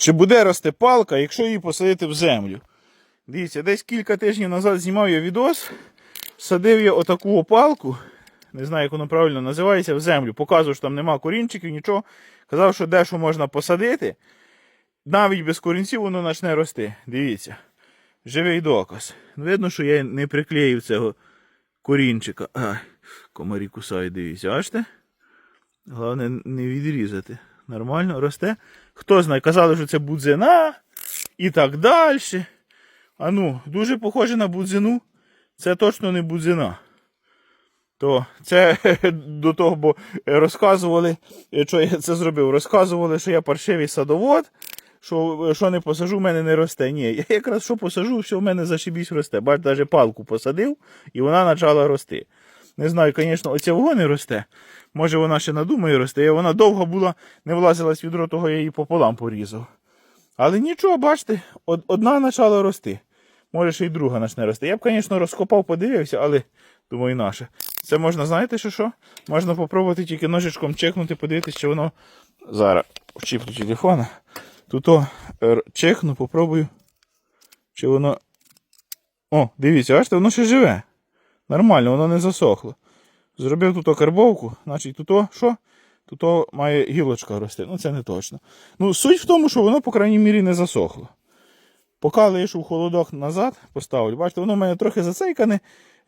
чи буде рости палка, якщо її посадити в землю. Дивіться, десь кілька тижнів назад знімав я відос, садив я отаку опалку, не знаю, як воно правильно називається, в землю. Показував, що там нема корінчиків, нічого. Казав, що дещо можна посадити. Навіть без корінців воно почне рости. Дивіться. Живий доказ. Видно, що я не приклеїв цього корінчика. Ай, комарі кусають, дивіться, бачите? Головне не відрізати. Нормально росте. Хто знає, казали, що це будзина і так далі. А ну, дуже похоже на будзину. Це точно не будзина. То це до того, бо розказували, що я це зробив. Розказували, що я паршивий садовод, що, що не посажу, в мене не росте. Ні, я якраз що посажу, все в мене зашибісь росте. Бач, навіть палку посадив, і вона почала рости. Не знаю, звісно, оця вого не росте. Може вона ще надумає росте. Вона довго була, не влазилась відро, того я її пополам порізав. Але нічого, бачите, одна почала рости. Може, ще й друга почне рости. Я б, звісно, розкопав, подивився, але думаю, наше. Це можна, знаєте, що що? Можна попробувати тільки ножичком чекнути, подивитися, чи воно. Зараз вчіплю телефона. Тут о, чекну, попробую. Чи воно. О, дивіться, бачите, воно ще живе. Нормально, воно не засохло. Зробив тут карбовку, значить тут що? Тут має гілочка рости. Ну, це не точно. Ну, суть в тому, що воно, по крайній мірі, не засохло. Поки лишу в холодок назад, поставлю. Бачите, воно в мене трохи зацейкане,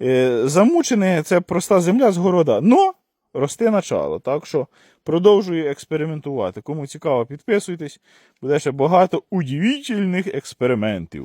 е, замучене, це проста земля з города. Но росте начало. Так що продовжую експериментувати. Кому цікаво, підписуйтесь. Буде ще багато удивительних експериментів.